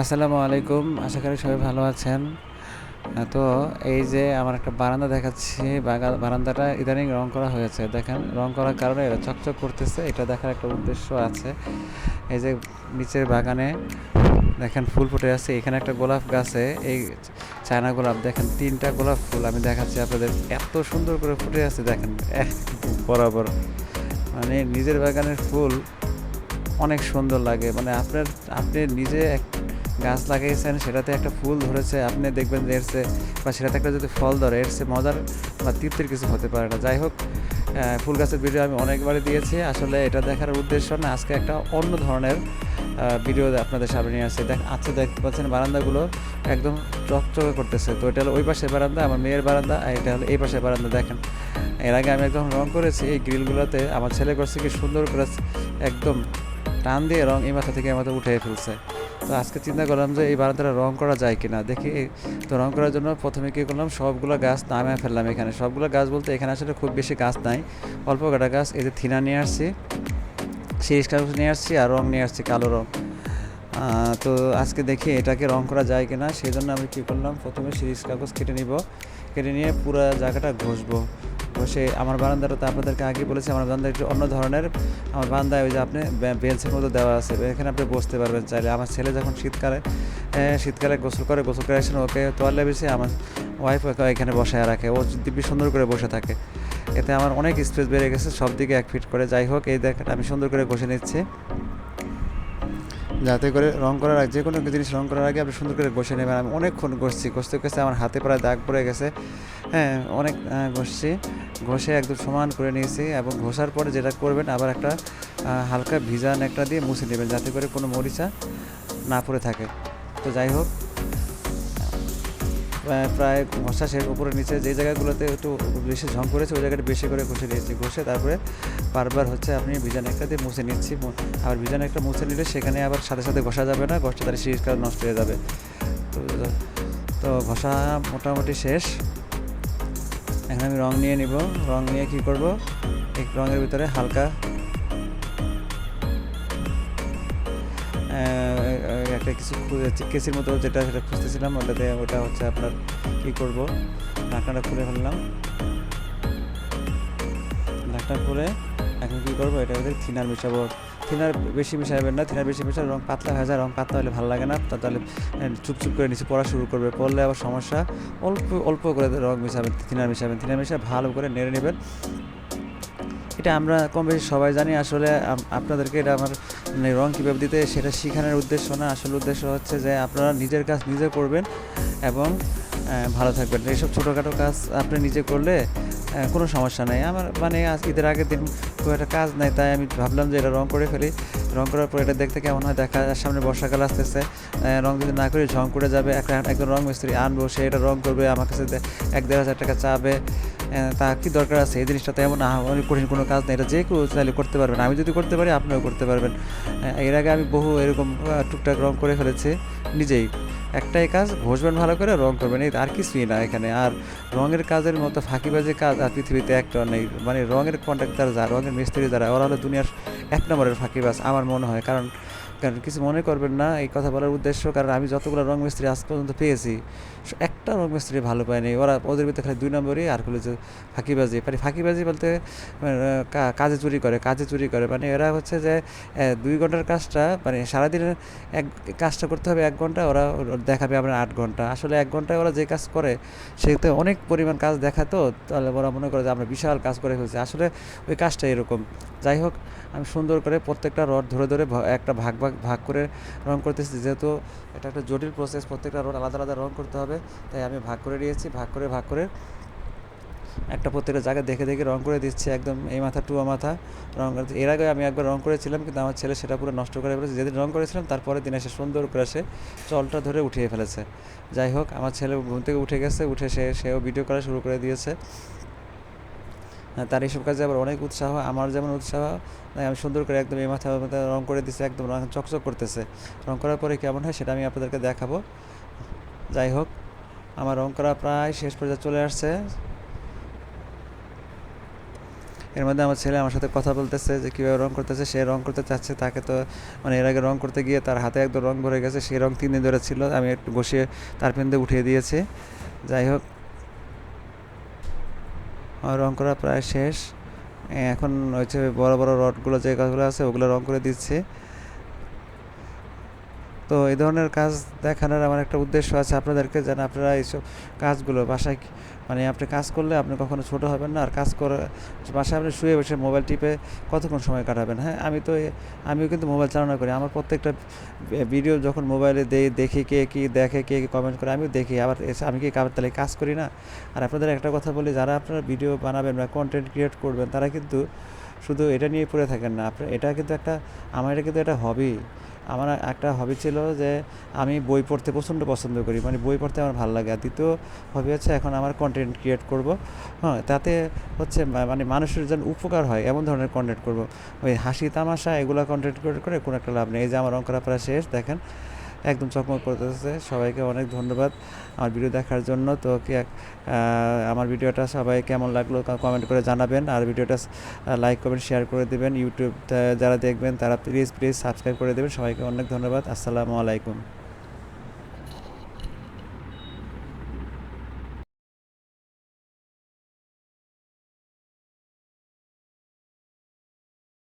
আসসালামু আলাইকুম। আশা করি সবাই ভালো আছেন। তো এই যে আমার একটা বারান্দা দেখাচ্ছি বারান্দাটা ইদানিং রং করা হয়েছে। দেখেন, রং করার কারণে এটা চকচক করতেছে। এটা দেখার একটা উদ্দেশ্য আছে। এই যে নিচের বাগানে দেখেন ফুল ফুটে আছে। এখানে একটা গোলাপ গাছে, এই চায়না গোলাপ, দেখেন তিনটা গোলাপ ফুল আমি দেখাচ্ছি আপনাদের। এত সুন্দর করে ফুটে আছে, দেখেন। বরাবর। মানে নিজের বাগানের ফুল অনেক সুন্দর লাগে। মানে আপনার আপনি নিজে এক গাছ লাগিয়েছেন, সেটাতে একটা ফুল ধরেছে, আপনি দেখবেন যে এর চেয়ে বা সেটাতে একটা যদি ফল ধরে এর চেয়ে মজার বা তৃপ্তির কিছু হতে পারে না। যাই হোক ফুল গাছের ভিডিও আমি অনেকবারই দিয়েছি। আসলে এটা দেখার উদ্দেশ্য না, আজকে একটা অন্য ধরনের ভিডিও আপনাদের সামনে নিয়ে আসছে। দেখ আচ্ছা দেখতে পাচ্ছেন বারান্দাগুলো একদম চকচকে করতেছে। তো এটা হলো ওই পাশে বারান্দা, আমার মেয়ের বারান্দা, আর এটা হলো এই পাশে বারান্দা, দেখেন। এর আগে আমি একদম রং করেছি, এই গ্রিলগুলোতে আমার ছেলে করছে কি সুন্দর করে একদম টান দিয়ে রং এই মাথা থেকে মাথা উঠে ফেলছে। তো আজকে চিন্তা করলাম যে এই বারান্দাটা রং করা যায় কিনা? দেখি তো রং করার জন্য প্রথমে কী করলাম, সবগুলো গাছ নামে ফেললাম এখানে। সবগুলো গাছ বলতে এখানে আসলে খুব বেশি গাছ নাই। অল্প কটা গাছ, এই যে থিনা নিয়ে আসছি শিরিষ কাগজ নিয়ে আসছি আর রং নিয়ে আসছি, কালো রং। তো আজকে দেখি এটাকে রং করা যায় কিনা। সেই জন্য আমি কী করলাম, প্রথমে শিরিষ কাগজ কেটে নিব। কেটে নিয়ে পুরো জায়গাটা ঘষবো। ঘষে আমার বারান্দাটা তো আপনাদেরকে আগে বলেছি, আমার বারান্দা একটু অন্য ধরনের। আমার বারান্দায় ওই যে আপনি বেঞ্চের মতো দেওয়া আছে। এখানে আপনি বসতে পারবেন চাইলে। আমার ছেলে যখন শীতকালে শীতকালে গোসল করে গোসল করে আসেন, ওকে তোয়ালে বেশি আমার ওয়াইফ এখানে বসায় রাখে। ও দিব্যি সুন্দর করে বসে থাকে। এতে আমার অনেক স্পেস বেড়ে গেছে, সব দিকে এক ফিট করে। যাই হোক, এই দেখেন, আমি সুন্দর করে ঘষে নিচ্ছি। যাতে করে রং করার আগে যে কোনো জিনিস রং করার আগে আপনি সুন্দর করে ঘষে নেবেন। আমি অনেকক্ষণ ঘষছি। ঘষতে ঘষতে আমার হাতে প্রায় দাগ পড়ে গেছে। হ্যাঁ অনেক ঘষছি। ঘষে একদম সমান করে নিয়েছি এবং ঘষার পরে যেটা করবেন, আবার একটা হালকা ভিজা একটা দিয়ে মুছে নেবেন যাতে করে কোনো মরিচা না পড়ে থাকে। তো যাই হোক প্রায়- ঘষা শেষ। উপরে, নিচে যে জায়গাগুলোতে একটু বেশি ঝং করেছে, ওই জায়গাটা বেশি করে ঘষে নিয়েছি। ঘষে তারপরে বারবার হচ্ছে আপনি ভিজান একটা দিয়ে মুছে নিচ্ছি। আবার ভিজান একটা মুছে নিলে সেখানে আবার সাথে সাথে ঘষা যাবে না, ঘষটা শীষ কাজ নষ্ট হয়ে যাবে। তো তো ঘষা মোটামুটি শেষ। এখন আমি রং নিয়ে নিব। রং নিয়ে কি করব? এই রঙের ভিতরে হালকা একটা কিছু কেসির মতো যেটা সেটা খুঁজতেছিলাম, ওটাতে ওটা হচ্ছে আপনার কি করব? ঢাকনাটা খুলে ফেললাম। ঢাকনা খুলে এখন কি করব? এটা ভিতরে থিনার মিশাবো। থিনার বেশি মিশাবেন না, থিনার বেশি মিশালে রং পাতলা হয়ে যায়, রং পাতলা হলে ভালো লাগে না। তাহলে চুপচুপ করে নিচে পড়া শুরু করবে। পড়লে আবার সমস্যা। অল্প অল্প করে রং মিশাবেন, থিনার মিশাবেন। থিনার মিশিয়ে ভালো করে নেড়ে নেবেন। এটা আমরা কম বেশি সবাই জানি। আসলে আপনাদেরকে এটা আমার মানে রং কীভাবে দিতে, সেটা শেখানোর উদ্দেশ্য না। আসল উদ্দেশ্য হচ্ছে যে আপনারা নিজের কাজ নিজে করবেন এবং ভালো থাকবেন। এইসব ছোটোখাটো কাজ আপনি নিজে করলে কোনো সমস্যা নেই। আমার মানে ঈদের আগের দিন খুব একটা কাজ নেই তাই আমি ভাবলাম যে এটা রং করে ফেলি। রং করার পর এটা দেখতে কেমন হয় দেখা সামনে বর্ষাকাল আসতেছে রং যদি না করি ঝং করে যাবে একজন রং মিস্ত্রি আনব সে এটা রং করবে আমার কাছে এক দেড় হাজার টাকা চাবে তা কি দরকার আছে? এই জিনিসটা তো এমন আহ, অনেক কঠিন কোনো কাজ নেই এটা যে কেউ চাইলে করতে পারবেন। আমি যদি করতে পারি আপনিও করতে পারবেন। এর আগে আমি বহু এরকম টুকটাক রং করে ফেলেছি নিজেই। একটাই কাজ, ঘষবেন ভালো করে, রং করবেন। এই আর কিছুই না এখানে। আর রঙের কাজের মতো ফাঁকিবাজি কাজ আর পৃথিবীতে একটা নেই। মানে রঙের কন্ট্রাক্টার যারা, রঙের মিস্ত্রি যারা, ওরা হলো দুনিয়ার এক নম্বরের ফাঁকিবাজ, আমার মনে হয়। কারণ কারণ কিছু মনে করবেন না, এই কথা বলার উদ্দেশ্য, কারণ আমি যতগুলো রং মিস্ত্রি আজ পর্যন্ত পেয়েছি একটা রং মিস্ত্রি ভালো পায়নি। ওরা ওদের ভিতরে খালি দুই নম্বরই, আর হলো যে ফাঁকিবাজি। মানে ফাঁকিবাজি বলতে কা- কাজে চুরি করে, কাজে চুরি করে। মানে এরা হচ্ছে যে দুই ঘণ্টার কাজটা মানে সারাদিনের এক, কাজটা করতে হবে এক ঘণ্টা, ওরা দেখাবে আমরা আট ঘণ্টা। আসলে এক ঘন্টায় ওরা যে কাজ করে, সেতে অনেক পরিমাণ কাজ দেখাতো তাহলে ওরা মনে করে যে আমরা বিশাল কাজ করে ফেলছি। আসলে ওই কাজটা এরকম। যাই হোক, আমি সুন্দর করে প্রত্যেকটা রড ধরে ধরে একটা ভাগ ভাগ ভাগ করে রং করতেছি। যেহেতু এটা একটা জটিল প্রসেস প্রত্যেকটা রড আলাদা আলাদা রং করতে হবে। তাই আমি ভাগ করে দিয়েছি ভাগ করে ভাগ করে একটা প্রত্যেকটা জায়গায় দেখে দেখে রং করে দিচ্ছি একদম এই মাথা টুয়া মাথা রং করে এর আগে আমি একবার রং করেছিলাম, কিন্তু আমার ছেলে সেটা পুরো নষ্ট করে ফেলেছে। যেদিন রং করেছিলাম তারপরে দিন এসে সুন্দর করে সে চলটা ধরে উঠিয়ে ফেলেছে। যাই হোক, আমার ছেলে ঘুম থেকে উঠে গেছে, উঠে সে, সেও ভিডিও করা শুরু করে দিয়েছে। তার এইসব কাজে আবার অনেক উৎসাহ, আমার যেমন উৎসাহ আমি সুন্দর করে একদম এই মাথা মাথা রং করে দিচ্ছি একদম রং চকচক করতেছে। রং করার পরে কেমন হয় সেটা আমি আপনাদেরকে দেখাবো। যাই হোক, আমার রং করা প্রায় শেষ পর্যায়ে চলে আসছে। এর মধ্যে আমার ছেলে আমার সাথে কথা বলতেছে যে কীভাবে রং করতেছে, সে রং করতে চাচ্ছে, তাকে তো মানে এর আগে রং করতে গিয়ে তার হাতে একদম রং ভরে গেছে সেই রং তিন দিন ধরে ছিল, আমি একটু বসিয়ে তার পেন্দে উঠিয়ে দিয়েছি। যাই হোক রং করা প্রায় শেষ। এখন হচ্ছে বড় বড় রডগুলো যে গাছগুলো আছে ওগুলো রং করে দিচ্ছি। তো এই ধরনের কাজ দেখানোর আমার একটা উদ্দেশ্য আছে আপনাদেরকে, যেন আপনারা এইসব কাজগুলো বাসায় মানে আপনি কাজ করলে আপনি কখনো ছোট হবেন না, আর কাজ করে, বাসায় আপনি শুয়ে বসে মোবাইল টিপে কতক্ষণ সময় কাটাবেন? হ্যাঁ আমি তো আমিও কিন্তু মোবাইল চালনা করি। আমার প্রত্যেকটা ভিডিও যখন মোবাইলে দেই, দেখি কে কী দেখে, কে কী কমেন্ট করে, আমিও দেখি। আবার এসে, আমি কি কাবার তাহলে কাজ করি না? আর আপনাদের একটা কথা বলি, যারা আপনারা ভিডিও বানাবেন বা কন্টেন্ট ক্রিয়েট করবেন, তারা কিন্তু শুধু এটা নিয়ে পড়ে থাকেন না। আপনার, এটা কিন্তু একটা, আমার এটা কিন্তু একটা হবি আমার একটা হবি ছিল যে আমি বই পড়তে প্রচণ্ড পছন্দ করি। মানে বই পড়তে আমার ভালো লাগে। আর দ্বিতীয় হবি হচ্ছে এখন আমার কন্টেন্ট ক্রিয়েট করব। হ্যাঁ তাতে হচ্ছে মানে মানুষের যেন উপকার হয়, এমন ধরনের কন্টেন্ট করব। ওই হাসি, তামাশা, এগুলো কন্টেন্ট ক্রিয়েট করে কোনো একটা লাভ নেই। এই যে আমার অঙ্করা প্রায় শেষ, দেখেন। একদম চকমক করতেছে। সবাইকে অনেক ধন্যবাদ আমার ভিডিও দেখার জন্য। তো কি আমার ভিডিওটা সবাই কেমন লাগল কমেন্ট করে জানাবেন। আর ভিডিওটা লাইক করবেন শেয়ার করে দেবেন। ইউটিউব যারা দেখবেন তারা প্লিজ প্লিজ সাবস্ক্রাইব করে দেবেন। সবাইকে অনেক ধন্যবাদ। আসসালামু আলাইকুম।